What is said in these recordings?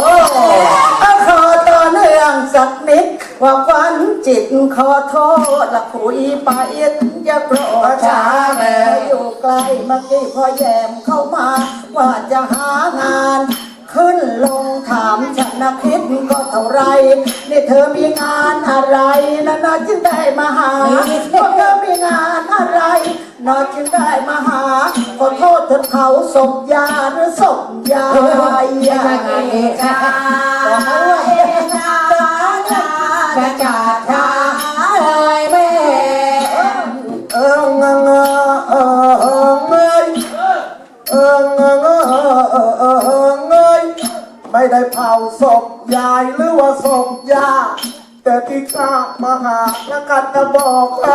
โอ้ขอต่อเนื่องสักนิด ว่าฝันจิตขอโทษละคุยไปอย่าโกรธช้าแม่อยู่ไกลเมื่อกี้พอแยมเข้ามา ว่าจะหางาน ขึ้นลงถามฉันนะคิดก็เท่าไรนี่เธอมีงานอะไรนะนะจึงได้มาหาว่าเธอมีงานอะไรนะจึงได้มาหาขอโทษเธอเขาศพยาหรือศพยาอย่าเอกาเอกาชาชาชาชาเลยแม่เออเออ ได้เผาศพยายหรือว่าศพยาแต่ที่ข้ามาหาแล้วกันจะบอกใคร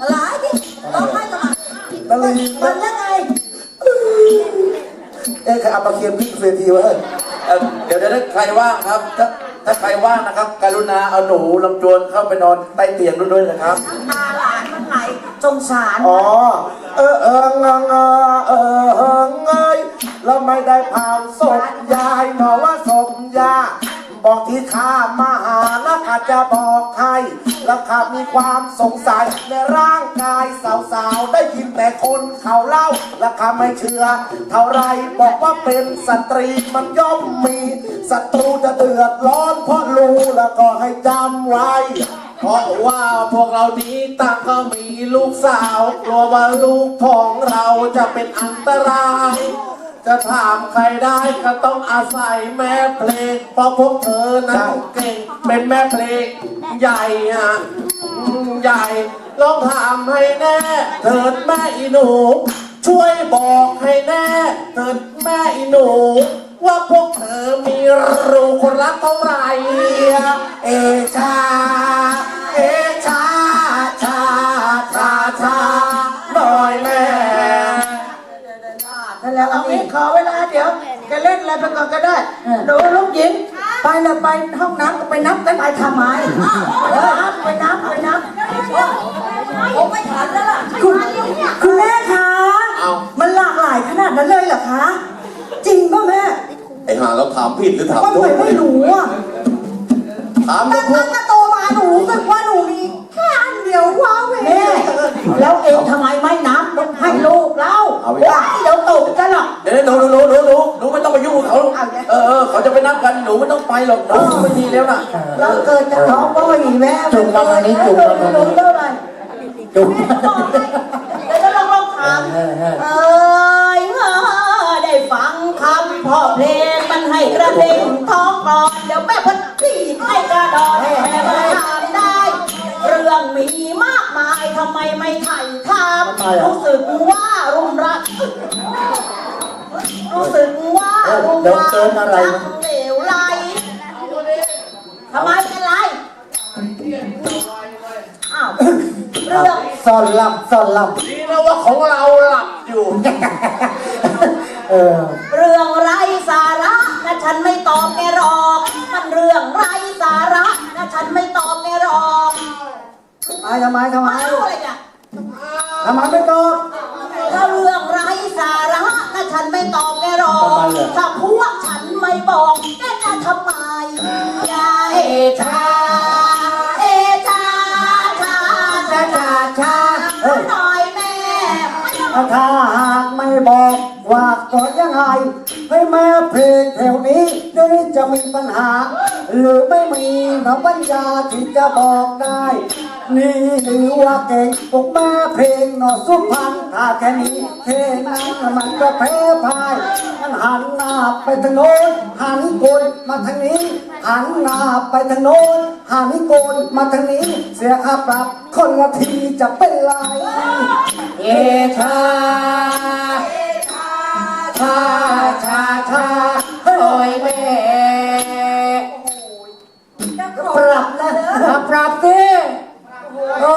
อะไรดิร้องไห้ทำไมนั่นเลยมันยังไงเอ๊ะใครเอามาเคียนพี่เวทีว้เอ่อเดี๋ยวเดี๋ยวถ้าใครว่างครับถ้าถ้าใครว่างนะครับ กรุณาเอาหนูลำจวนเข้าไปนอนใต้เตียงด้วยนะครับตาหลานมันไหลสงสาร อ๋อ เออเออเงอเงอเออเออเงยแล้วไม่ได้เผาศพยายหนอว่าศพยา บอกที่ข้ามาหาแล้วข้าจะบอกใครแล้วข้ามีความสงสัยในร่างกายสาวๆ ได้ยินแต่คนเขาเล่า แล้วข้าไม่เชื่อ เท่าไรบอกว่าเป็นสตรีมันย่อมมีศัตรูจะเดือดร้อนเพราะรู้แล้วก็ให้จำไว้เพราะว่าพวกเรานี้ต่างก็มีลูกสาวกลัวว่าลูกของเราจะเป็นอันตราย จะถามใครได้ก็ต้องอาศัยแม่เพลง เพราะพวกเธอนั้นเก่งเป็นแม่เพลงใหญ่อะอืมใหญ่ลองถามให้แน่ เถิดแม่อีหนู ช่วยบอกให้แน่ เถิดแม่อีหนู ว่าพวกเธอมีรูคนรักเท่าไหร่เอชาเอ ขอเวลาเดี๋ยวจะเล่นอะไรไปก่อนก็ได้หนูลูกหญิง ไปเลยไปห้องน้ำไปนับกันไปทำไมไปนับไปนับไปนับผมไม่ทันแล้วล่ะคุณคุณแม่คะเอามันหลากหลายขนาดนั้นเลยเหรอคะ จริงป่ะแม่ไอ้ห่าเราถามผิดหรือถามว่าถูหนูกไม่รู้อะถามตั้ถูงกแต่โตมาหนูรู้สึกว่าหนูมี แค่อันเดียวว้าวเวแม่แล้วเองทำไมไม่นับลูกให้ลูกเราว้ายเดี๋ยวตกกันหรอก เดี๋ยวหนูหนูหนูหนูหนูไม่ต้องไปยุ่งกับเขาเออเออเขาจะไปนับกันหนูไม่ต้องไปหรอกหนูไม่ดีแล้วนะเราเกิดจากท้องพ่ออีแม่จุ่มมาวันนี้จุ่มมาวันนี้เท่าไหร่จุ่มเดี๋ยวจะลองลองถามเอ้ยเอ้ยได้ฟังคำพ่อเพลงมันให้กระเด้งท้องก่อนเดี๋ยวแม่พันตีให้กระดอนแม่มาถามได้เรื่องมีมากมายทำไมไม่ไถ่ถามรู้สึกว่ารุมรัก รู้สึกว่ารุมรักทั้งเหลวไหลทำไมเป็นไรอ้าวเรื่อง ซ่อนลับซ่อนลับดีนะว่าของเราหลับอยู่เออ เรื่องไร้สาระนะฉันไม่ตอบแกหรอก มันเรื่องไร้สาระนะฉันไม่ตอบแกหรอก ไปทำไมทำไมเอาอะไรกันทำไมไม่ตอบถ้าเรื่องไร้สาระนะฉันไม่ตอบแกหรอกถ้าพวกฉันไม่บอกแกจะทำไมอยาเอชาเอชาชาชาชาชาหน่อยแม่ไม่ต้องถ้าหากไม่บอกว่าก่อนยังไงให้แม่เพลงแถวนี้เดี๋ยวนี้จะมีปัญหา หรือไม่มีน้ปัญญาที่จะบอกได้ นี่หรือว่าเก่งพวกแม่เพลงนอสุพรรณถ้าแค่นี้แค่นั้นมันก็แพ้พ่ายมันหันหน้าไปทางโน้นหันกลมาทางนี้หันหน้าไปทางโน้นหันกลมาทางนี้ เสียค่าปรับคนละทีจะเป็นไรเอชาชาชาชาโอยแม่ปรับนะปรับดิ โอ้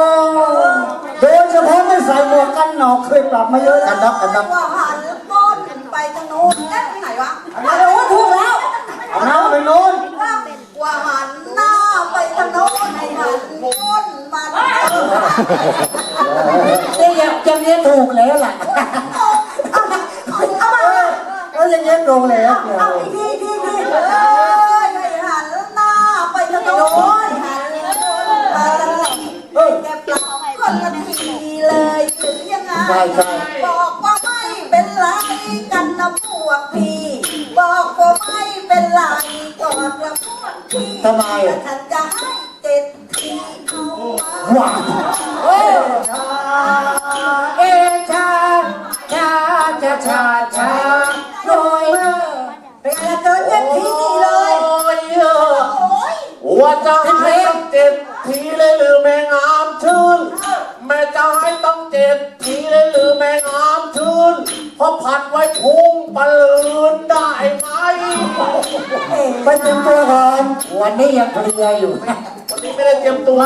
โดยเฉพาะไม่ใส่หมวกกันหนอกเคยปรับมาเยอะกันนับกันนับว่าหันก้นไปทางโน้นเอ๊ะไปไหนวะเอาโอ้ถูกแล้วเอาน้ำไปโน้นว่าหันหน้าไปทางโน้นให้หันก้นมาทางโน้นนี่ยังยังเนี้ยถูกแล้วล่ะเอามาเอออย่างเงี้ยตรงแล้ว แม่จะให้ต้องเจ็ดทีเลยหรือแม่งามชื่นเพราะผัดไว้พุงปลืนได้ไหมไปเตรียมตัวก่อนวันนี้ยังเพลียอยู่ วันนี้ไม่ได้เตรียมตัว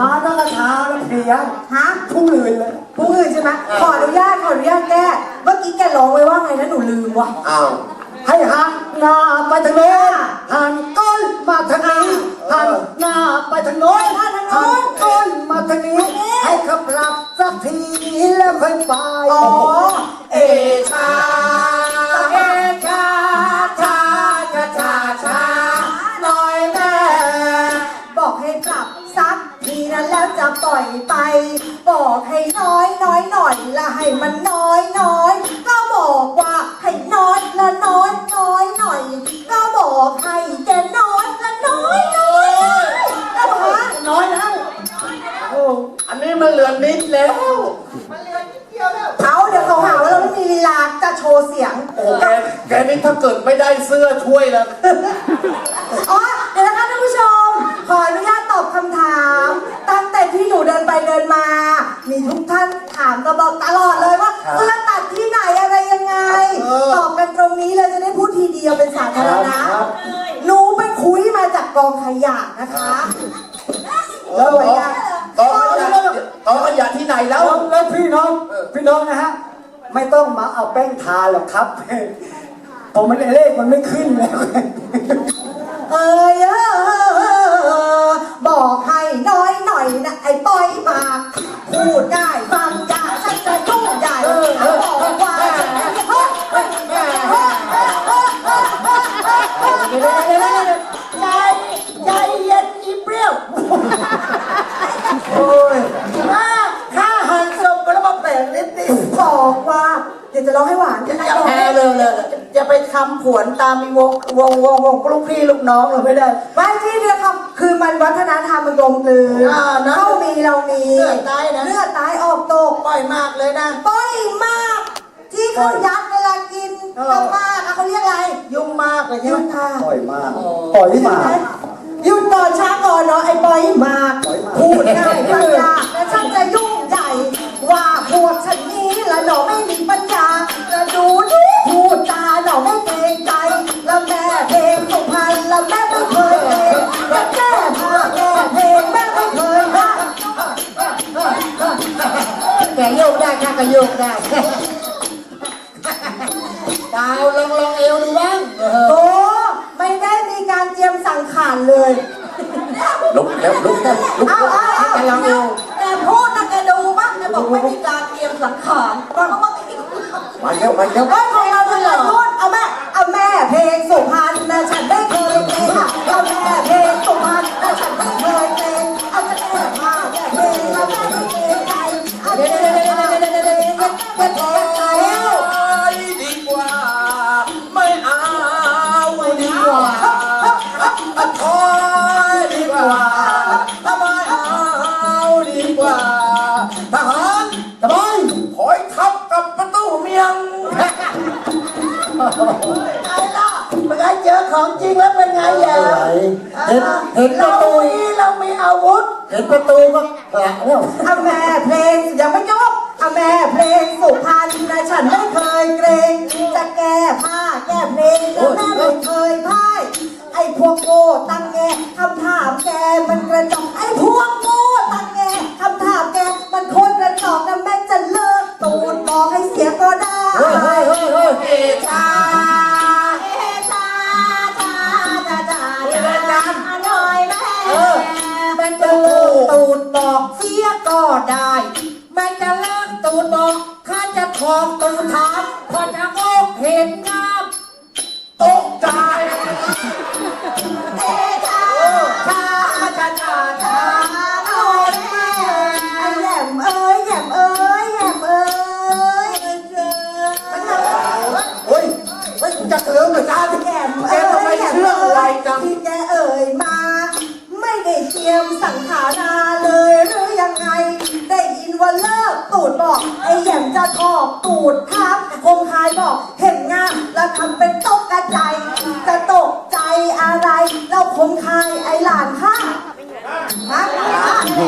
มาตั้งแต่เช้าแล้วเพลียฮะผู้อื่นเลยผู้อื่นใช่ไหมขออนุญาตขออนุญาตแก้เมื่อกี้แกร้องไว้ว่าไงนะหนูลืมว่ะอ้าว ให้หันหน้าไปทางโน้นหันก้นมาทางนี้หันหน้าไปทางโน้นหันก้นมาทางนี้ ให้ขับหลับสักทีแล้วค่อยไปอ๋อเอชา นั้นแล้วจะปล่อยไป บอกให้น้อยน้อยหน่อยละให้มันน้อยน้อยก็บอกว่าให้น้อยละน้อยน้อยหน่อย ก็บอกให้แกน้อยละน้อยน้อยแล้วฮะน้อยแล้วโอ้อันนี้มันเหลือนิดแล้วเอาเดี๋ยวเขาหาว่าเราไม่มีลีลาจะโชว์เสียงโอ้แกแกนี่ถ้าเกิดไม่ได้เสื้อช่วยแล้วอ๋อเดี๋ยวนะคะท่านผู้ชม ขออนุญาตตอบคำถามตั้งแต่ ที่หนูเดินไปเดินมา มีทุกท่านถามตลอดตลอดเลยว่าเสื้อตัดที่ไหนอะไรยังไง เออตอบกันตรงนี้เลยจะได้พูดทีเดียวเป็นสาธารณะครับ หนูไปคุยมาจากกองขยะนะคะแล้วกองกองขยะกองขยะที่ไหนแล้ว แล้วแล้วพี่น้องพี่น้องนะฮะไม่ต้องมาเอาแป้งทาหรอกครับ ผมมันเลขมันไม่ขึ้นแล้ว เอ้ยเออบอกให้น้อยหน่อยนะไอ้ปอยปากพูดได้ฟังยากฉันจะยุ่งใหญ่บอกว่าใจใจเย็นอีเปรี้ยวโอ้ยข้าข้าหันศพไปแล้วมาแปลงนิดนิดบอกว่าเดี๋ยวจะร้องให้หวานจะได้ร้องแพ้เลยเลย จะไปทำผวนตามมีวงวงวงวงลูกพี่ลูกน้องเราไม่ได้ ไม่ที่เดียวครับคือมันวัฒนธรรมมันกลมกลืนอ่านะเข้ามีเรามีเลือดตายนะ เลือดตายออกตกปล่อยมากเลยนะ ต้อยมาก ที่เขายัดเวลากินเออ กับมากอะเขาเรียกอะไร ยุ่งมากเลยใช่ยุ่ไหมงค่ะ ปล่อยมากปล่อยมาหยุดก่อนช้าก่อนเนาะไอ้ปอยมากปล่อยมากพูดง่ายปัญญาและฉันจะยุ่ง ละหนอไม่มีปัญญาละดูนี่พูดจาหนอไม่เกรงใจละแม่เพลงสุพรรณละแม่ไม่เคยเพลงละแม่พาแม่เพลงแม่ไม่เคยพาแกโยกได้ข้าก็โยกได้ดาวลองลองเอวดูบ้างโอ้ไม่ได้มีการเตรียมสังขารเลย não, vai não. เพลงยังไม่จบอะแม่เพลงสุพรรณนะฉันไม่เคยเกรงจะแก้ผ้าแก้เพลงแล้วแม่ไม่เคยพ่ายไอ้พวกโง่ตั้งแงคำถามแกมันกระจอกไอ้พวก รียมสังขาราเลยหรือยังไง ได้ยินว่าเลิกตูดบอก ไอ้แหย่มจะถอกตูดครับคงคายบอกเห็นงามแล้วทำเป็นตกกระใจ จะตกใจอะไรแล้วคงคายไอ้หลานข้าฮะ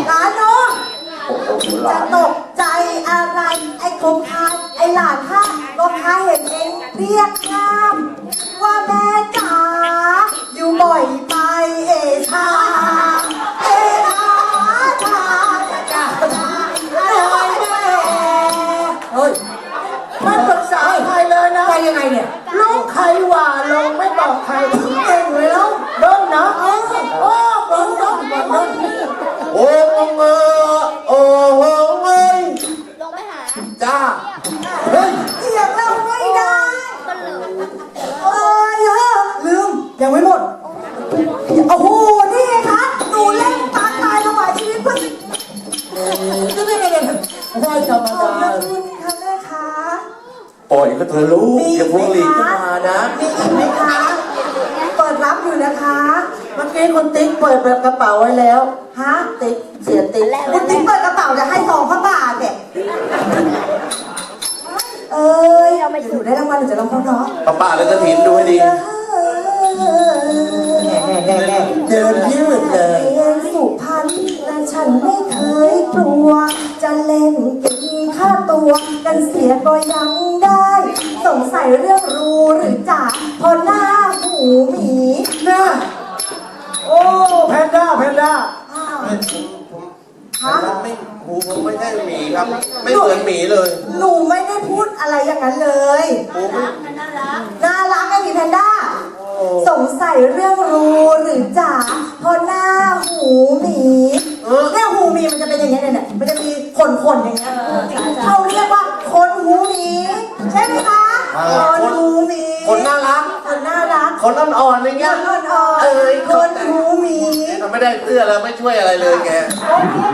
หลานเนาะจะตกใจอะไรไอ้คงคาย ยังไม่หมด โอ้โห นี่ไงคะหนูเล่นตาตายถวายชีวิตเพื่อไม่ไม่ไม่ไม่ธรรมขอบดาคุณค่ะแม่คะปล่อยก็เธอะลูกอย่าพวงหลีดเข้ามานะ มีอีกไหมคะ เปิดรับอยู่นะคะ เมื่อกี้คุณติ๊กเปิดแบบกระเป๋าไว้แล้วฮะติ๊กเสียติ๊กคุณติ๊กเปิดกระเป๋าจะให้ซองพระบาทเนี่ย เอ้ยเดี๋ยวหนูได้รางวัลหนูจะร้องเพราะ ป้าป้าแล้วก็ถินดูให้ดี เดินยืดเลย เรียนสุพรรณแต่ฉันไม่เคยกลัว จะเล่นกินค่าตัวกันเสียก็ยังได้ สงสัยเรื่องรู้หรือจ่าเพอหน้าหูหมีนะโอ้แพนด้าแพนด้าอ้าวฮะไม่หูผมไม่ใช่หมีครับ ไม่เหมือนหมีเลย หนูไม่ได้พูดอะไรอย่างนั้นเลย หูไม่ น่ารักไอ้หมีแพนด้า สงสัย เรื่องรู้หรือจ๋าเพราะหน้าหูหมีเนี่ยหูหมีมันจะเป็นอย่างเงี้ยเนี่ยมันจะมีขนขนๆอย่างเงี้ยเขาเรียกว่าขนหูหมีใช่ไหมคะขนหูหมีคนน่ารักขนน่ารักคนอ่อนๆอย่างขเงี้ย นอ่อนเอ้ยๆขนหูหมีทำไม่ได้เสื้อแล้วไม่ช่วยอะไรเลยแกเ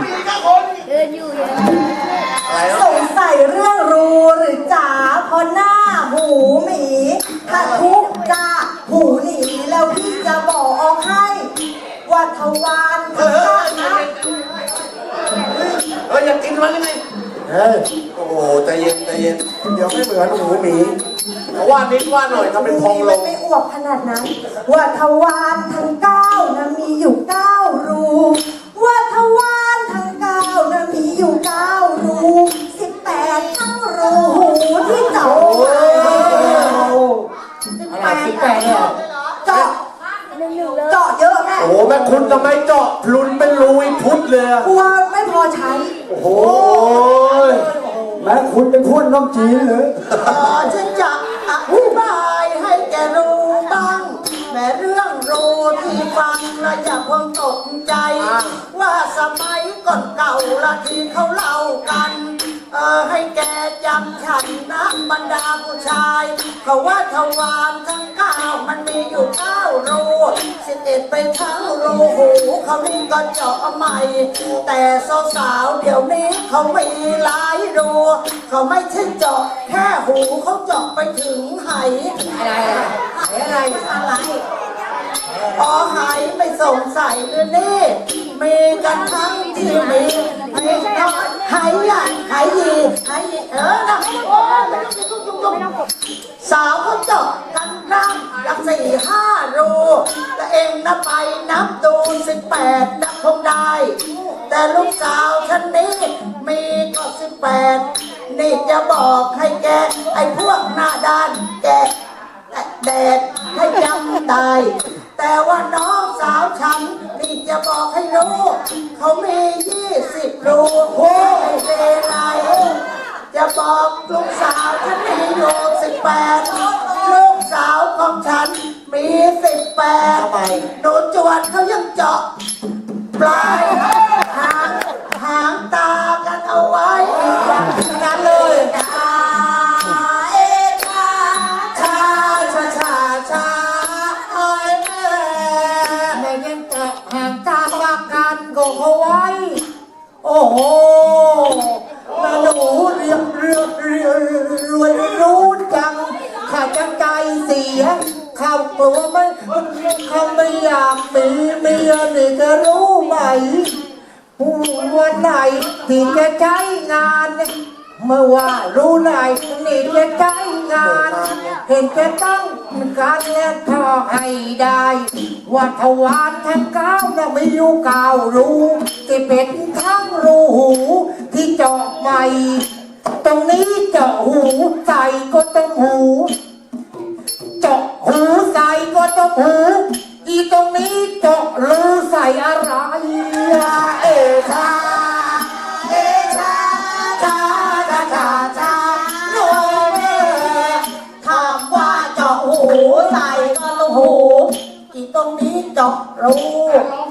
ลมันงไม่อวบขนาดนั้น ว่าทวารทั้งเก้านะมีอยู่เก้ารูว่าทวารทั้งเก้านะมีอยู่เก้ารูสิบแปดทั้งรูหูที่เจ้าอะไรสิบแปดเนี่ยเจาะหนึ่งหนึ่งเลยเจาะเยอะแม่โอ้โหแม่คุณทำไมเจาะพลุนเป็นรูอีพุทธเลยอะกลัวไม่พอใช้ โอ้โหแม่คุณเป็นพูดน้ำจีนเลยเออฉันจะ ฟังแล้วอย่าเพิ่งตกใจ ว่าสมัยก่อนเก่าละที่เขาเล่ากัน เออให้แกจำฉันนะบรรดาผู้ชายเขาว่าทวารทั้งเก้ามันมีอยู่เก้ารูสิบเอ็ดไปทั้งรูหูเขานี่ก็เจาะใหม่ แต่สาวๆเดี๋ยวนี้เขามีหลายรูเขาไม่ใช่เจาะแค่หูเขาเจาะไปถึงไหอะไรอะไรอะไร พอหายไม่สงสัยเลยนี่มีกันทั้งที่มีมีน้อยหายใหญ่หายยีหายยีเออนะโอ้ไม่ต้องยุ่งยุ่งยุ่งยุ่งสาวเขาเจาะกันร่างละสี่ห้ารูแต่เองนะไปนับดูสิบแปดนับคงได้ แต่ลูกสาวฉันนี้มีก็สิบแปดนี่จะบอกให้แก ไอ้พวกหน้าด้านแกแดดให้จำตาย แต่ว่าน้องสาวฉันนี่จะบอกให้รู้เขามียี่สิบรูโอ้ยเวไรจะบอกลูกสาวฉันมีอยู่สิบแปดลูกสาวของฉันมีสิบแปดหนูจวนเขายังเจาะปลายหางหางตากันเอาไว้ มื่อว่ารู้ไหนนี่จะใช้งาน เห็นจะต้องการเลี้ยงพ่อให้ได้ว่าทวารทั้งเก้าน่ะไม่อยู่เก้ารูที่เป็นทั้งรูหูที่เจาะใหม่ตรงนี้เจาะหูใส่ก็ต้องหูเจาะหูใส่ก็ต้องหูอีตรงนี้เจาะรูใส่อะไรอะเอชา นี้เ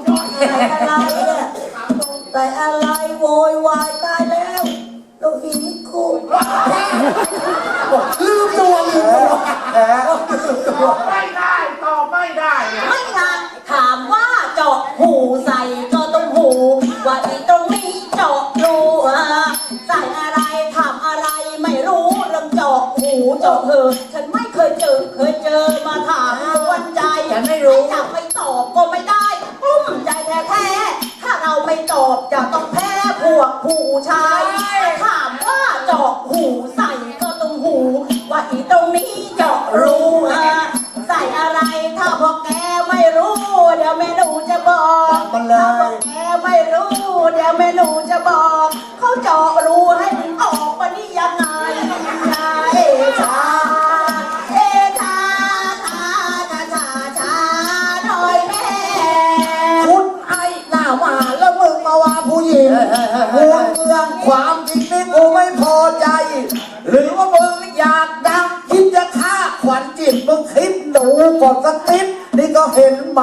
ก่อนสักนิดนี่ก็เห็นไหม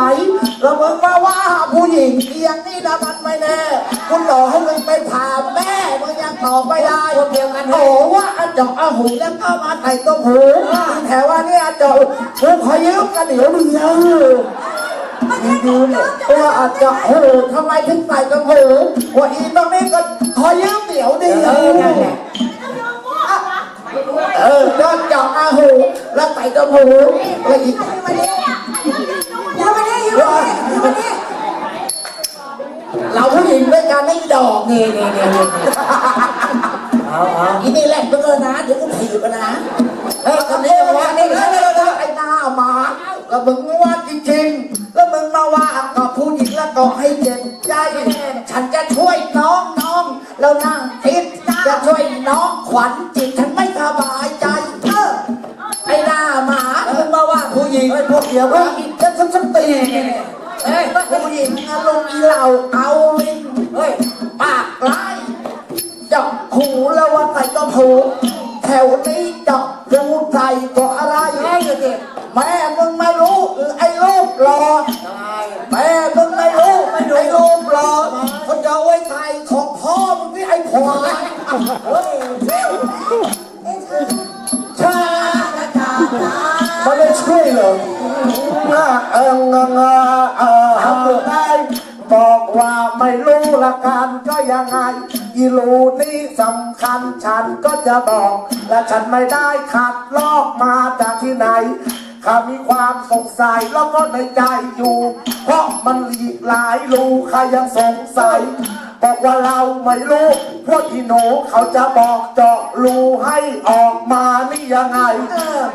แล้วมึงมาว่าผู้หญิงเอียงนี่นะมันไม่แน่คุณหลอกให้มึงไปถามแม่มึงยังตอบไม่ได้เดียวกันโอ้ว่าอาเจาะอาหูแล้วก็มาใส่ต้มหูแถวว่าเนี่ยอาเจาะหูขอยืมกันเดี๋ยวเดียวมึงดูเนี่ยว่าอาจจะโหทำไมถึงใส่กระโหว่าอีตรงนี้ก็ขอยืมเดี๋ยวดีเออก็เจาะอาหูแล้วใส่กระโหแล้วอีก เราผู้หญิงด้วยกันไม่ดอกนี่นี่นี่นี่เอาเอาอีนี่แหละเพื่อนนะเดี๋ยวกูถีบนะเฮ้ยคนนี้ว่านี่แล้วไอ้หน้าหมาแล้วมึงว่าจริงๆแล้วมึงมาว่ากับผู้หญิงแล้วก็ให้เจ็บใจฉันจะช่วยน้องน้องแล้วนั่งคิดจะช่วยน้องขวัญจิตฉันไม่สบายใจเออไอ้หน้าหมามึงมาว่าผู้หญิงไอ้พวกเดียวกันอีกจะฉันฉันตี เฮ้ยผู้หญิงอารมณ์อีเหล่าเอาลิงเฮ้ยปากร้ายเจาะหูแล้วว่าใส่ก็หูแถวนี้เจาะรูใส่ก็อะไรแม่มึงไม่รู้หรือไอ้ลูกรอแม่มึงไม่รู้ไม่ดูรูปหรอกเขาจะเอาไว้ใส่ของพ่อมึงที่ไอ้ควายเฮ้ยชาไม่ได้ช่วยเหรออ่าเอิ งเงเออได้บอกว่าไม่รู้ละกันก็ยังไงอีรูนี่สำคัญฉันก็จะบอก และฉันไม่ได้ขัดลอกมาจากที่ไหนข้ามีความสงสัยแล้วก็ในใจอยู่ เพราะมันหลีกหลายรูใครยังสงสัย บอกว่าเราไม่รู้พวกอีโหนูเขาจะบอกเจาะรูให้ออกมานี่ยังไง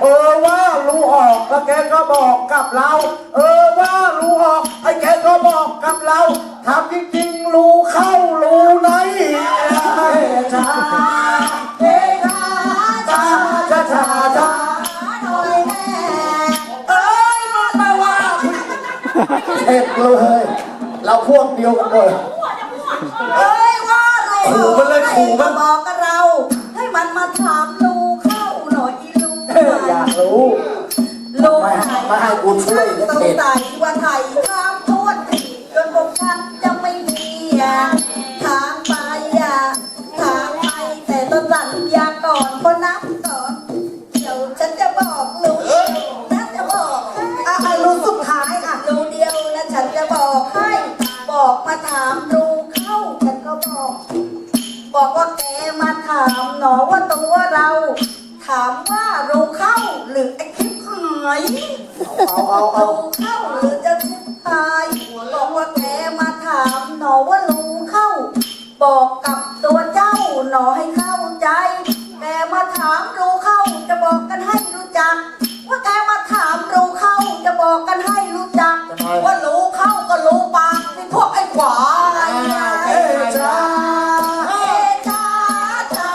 เออว่ารูออกแล้วแกก็บอกกับเรา เออว่ารูออกไอ้แกก็บอกกับเราถามจริงๆรูเข้ารูไหนเฮ้ชาเฮ้ชาชาชาชาชาหน่อยแม่เอ้ยมันมาว่าเอ็ดเลย เราพวกเดียวกันเลย เอ้ยว่าเราขู่มันเลยขู่มัน บอกกับเรา ให้มันมาถามลูกเข้าหน่อยอีลูกเอออยากรู้ ลูกไม่ให้ไม่ให้กูช่วยเนี่ยสงเด็ดสัยว่าไทยข้า เราถามว่ารู้เข้าหรือไอ้คลิปหายเอาเอาเอาเข้าหรือจะชิบหายบอกว่าแกมาถามหนอว่าลุงเข้า บอกกับตัวเจ้าหนอให้เข้าใจ แกมาถามรู้เข้า จะบอกกันให้รู้จัก ว่าแกมาถามรู้เข้า จะบอกกันให้รู้จัก ว่ารู้เข้าก็รู้ปากนี่พวกไอ้ขวายเอ้จ้าเอ้จ้าจ้า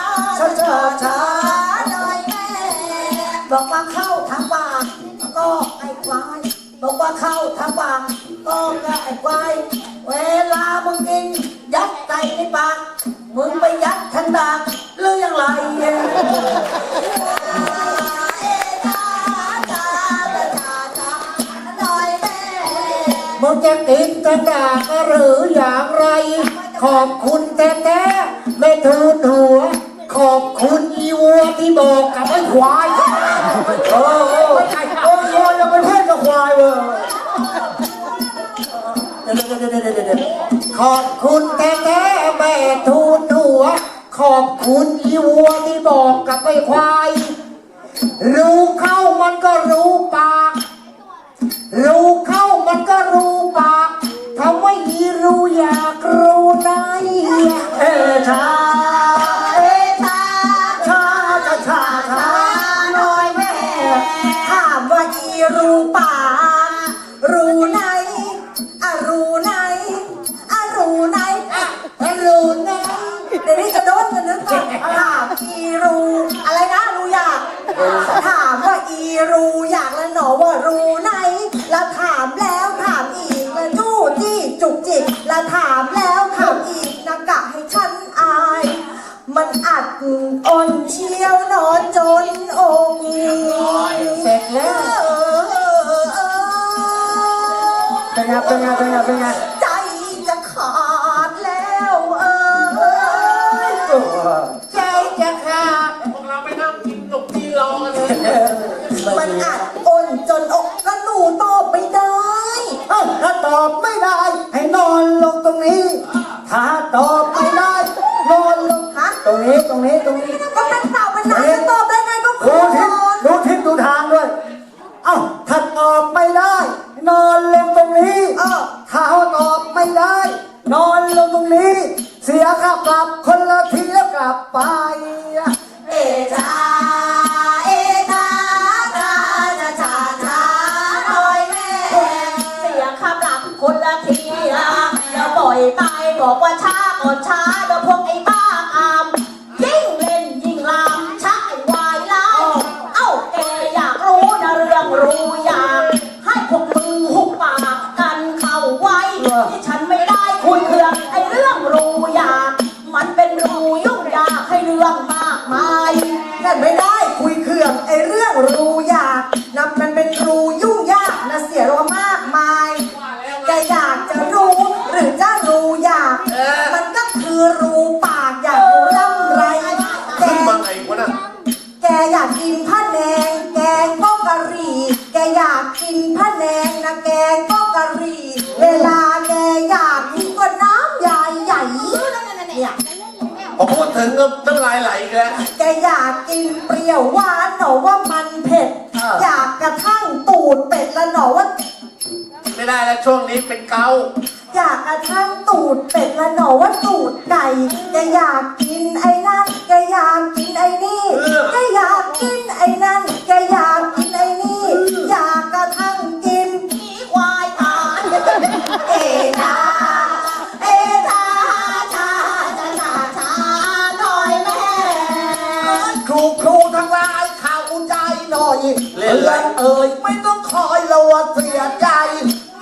ช้าช้าหน่อยแม่บอกว่าเข้าทางปา กก็ไอ้ควายบอกว่าเข้าทางปากก็ไอ้ควาย เวลามึงกินยัดใส่ในปาก มึงไปยัดทางดากหรือยังไรเอ้จ้าจ้าจ้าจ้าหน่อยแม่มึงจะกินจะด่าก็หรืออย่างไร ขอบคุณแต่แต่ไม่ทูนหัว ขอบคุณอีวัวที่บอกกับไอ้ควาย ดี๋ยวเดี๋ยวเดี๋ยวขอบคุณแต่แท้แม่ทูนหัว ขอบคุณอีวัวที่บอกกับไอ้ควาย รู้เข้ามันก็รู้ปาก รู้เข้ามันก็รู้ปากทำไมอีรู้อยากรู้ ว่ามันเผ็ดอยากกระทั่งตูดเป็ดและหนอว่า ไม่ได้แล้วช่วงนี้เป็นเกาอยากกระทั่งตูดเป็ดและหนอว่าตูดไก่แกอยากกินไอ้นั่นแกอยากกินไอ้นี่แกอยากกินไอ้นั่นแกอยาก เล่นอะไรเอ่ยไม่ต้องคอยเระวัเสียใจ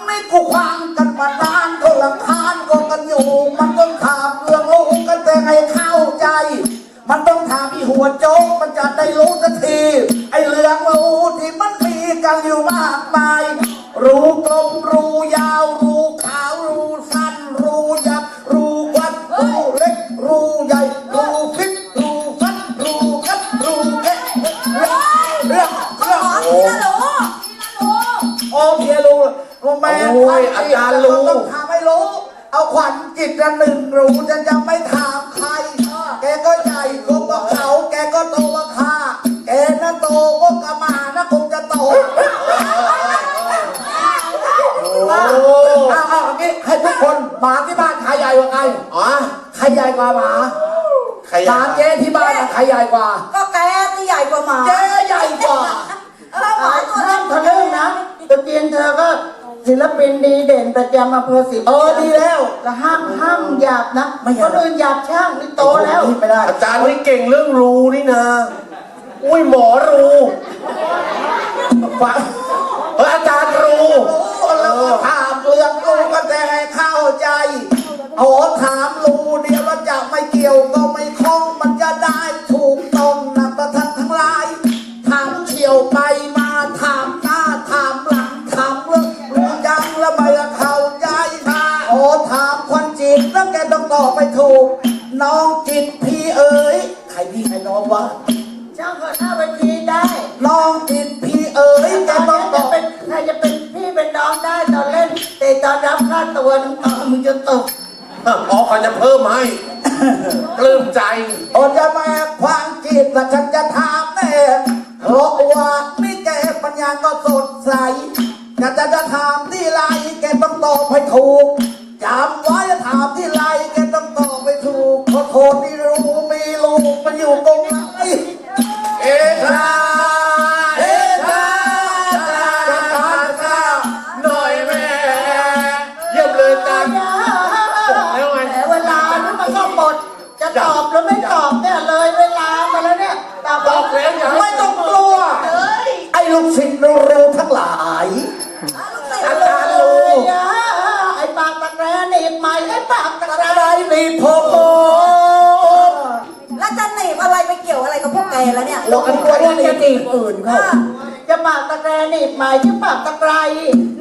ไม่กูควางกันมานานก็ลำคาญก็กันอยู่ มันต้องถามเรื่องลูกกันแต่ให้เข้าใจ มันต้องถามอีหัวโจ๊กมันจะได้รู้สักที ไอเรื่องรู้ที่มันมีกันอยู่มากมาย รู้กลมรู้ยาวรู้ขาวรู้สั้น โอ้อาจารย์รู้ ต้องทำให้รู้ เอาขวัญจิตระหนึ่งรู้จะยัไม่ถามใคร แกก็ใหญ่คงกว่าเขา แกก็โตกว่าข้าแกน่ะโตก็กระมานะคงจะโตเอาเอานี้ให้ทุกคนหมาที่บ้านใครใหญ่กว่าใครอ๋อใครใหญ่กว่าหมาหมามเจ๊ที่บ้านอะใครใหญ่กว่า ก็แกที่ใหญ่กว่าหมาเจ๊ใหญ่กว่าเออหมาตัวเล็กเธอเล่งนะตะเกียงเธอก็ ศิลปินดีเด่นประจำอำเภอศรีเออดีแล้วแล้วห้ามห้ามหยาบนะไม่หคยาบ นอื่นหยาบช่างนี่โตแล้วนี่ไม่ได้อาจารย์นี่เก่งเรื่องรูนี่นะ อุ้ยหมอรูฟังเฮ้ยอาจารย์รูแล้วก็ถามเรื่องลูกก็จะให้เข้าใจโอ้ถามลูเดียวว่าจะไม่เกี่ยวก็ไม่คล้องมันจะได้ถูกต้องนะประทันทั้งหลายถามเฉียวไป แล้วแกต้องตอบไปถูก น้องจิตพี่เอ๋ยใครพี่ใครน้องวะช่างก็หน้าเวทีได้ น้องจิตพี่เอ๋ยแกตอนต้อนี้งตจะอบเป็นใครจะเป็นพี่เป็นน้องได้ตอนเล่น แต่ตอนรับค่าตัวน้ำตามึงจะตกอ๋อเขาจะเพิ่มให้ปลื้มใจ โอ้จะมาความจิตและฉันจะถามแน่เพราะว่านี่แกปัญญาก็สดใสจะจะจะถามที่ไรแกต้องตอบให้ถูก จำไว้ถามที่ไรแกต้องตอบให้ถูกเพราะคนที่รู้มีลูกมันอยู่ตรงไหนเอชาเอชาชาชาชาหน่อยแม่เยี่ยมเลยอาจารย์แล้วไงแต่เวลานี่มันก็หมด จะตอบหรือไม่ตอบเนี่ยเลยเวลามาแล้วเนี่ยตอบแล้วอย่าไม่ต้องกลัวเอ้ยไอ้ลูกศิษย์เร็วๆทั้งหลายากตะแกรอะไรงนี่ผมแล้วจะหนีบอะไรไปเกี่ยวอะไรกับพวกแกแล้วเนี่ยเรากันตัวนี้จะตีบอื่นเขาจะปากตะแกรงหนีบไหมจะปากตะไคร้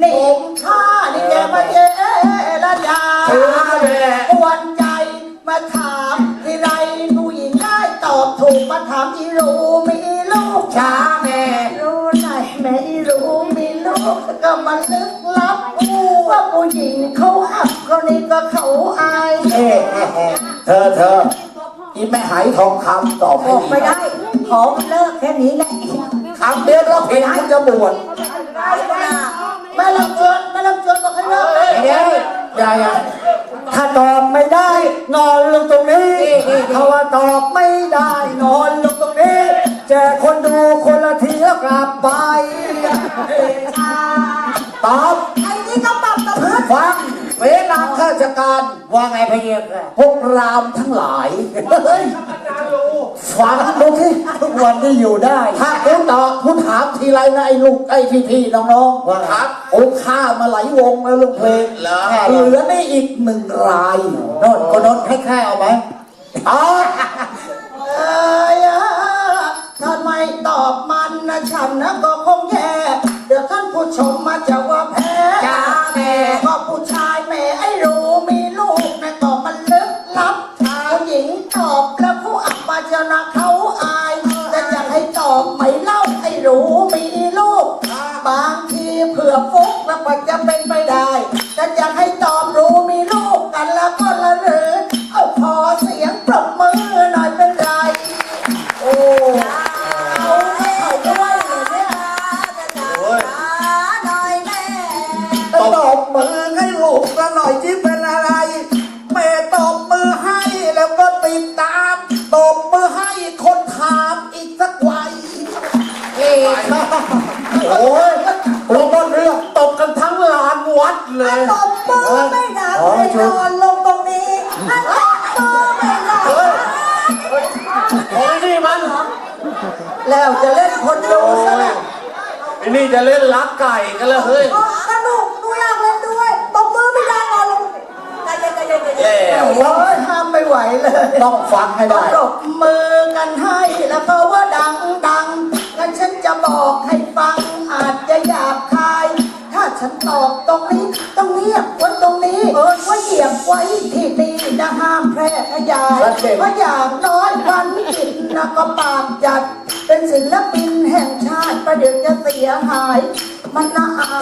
หนีบข้านี่แกมาเย้ละยาเออแม่กวนใจมาถามทีไรผู้หญิงได้ตอบถูกมาถามอีรู้มีลูกช้าแม่รู้ไหนแม่อีรู้มีลูกก็มาลึกลับ ว่าผู้หญิงเขาอับคนนี้ก็เขาอายเอ๊ะเธอเธออีแม่หายทองคำตอบบอกไม่ได้ ขอมันเลิกแค่นี้แหละคำเดียวเราผิดให้จะบวชได้ก็น่าแม่ลำจวนแม่ลำจวนบอกให้เลิกเลยเดี๋ยวอย่าอย่าถ้าตอบไม่ได้ นอนลงตรงนี้ถ้าว่าตอบไม่ได้ นอนลงตรงนี้แจกคนดูคนละทีแล้วกลับไป ต อบไอ้นี่ก็ปรับตะพื้นฟังเวลาข้าราชการว่าไงพะเยกพวกรามทั้งหลายเฮ้ยฟังดูที่ทุกวันที่อยู่ได้ ถ้าคุณตอบคุณถามทีไรนะไอ้ลูกไอ้พี่พี่ๆน้องๆว่าครับโอ้ข้ามาหลายวงแล้วลูกเพลงเหรอเหลือได้อีกหนึ่งรายโนนคนโนนให้แค่เอาไหมอ๋อเอ้ยอะถ้าไม่ตอบมันนะฉันนะก็คงแย่เดี๋ยวท่านผู้ชม กแจะเล่นลักไก่กันแล้วเฮ้ยสนุกหนูอยากเล่นด้วยตบมือไม่ดังนอนลงใจเย็นใจเย็นใจเย็นแล้วโอ้ยห้ามไม่ไหวเลยต้องฟังให้ต้อได้งปรบมือกันให้แล้วก็ว่าดังดังงั้นฉันจะบอกให้ฟังอาจจะหยาบคาย ถ้าฉันตอบตรงนี้ต้องเงียบไว้ตรงนี้ว่าเหยียบไว้ที่นี่นะห้ามแพร่ขยายชัดเจนว่าอย่างน้อยพันจิตนะก็ปากจัด เป็นศิลปินแห่งชาติ ประเดี๋ยวจะเสียหาย มันน่าอาย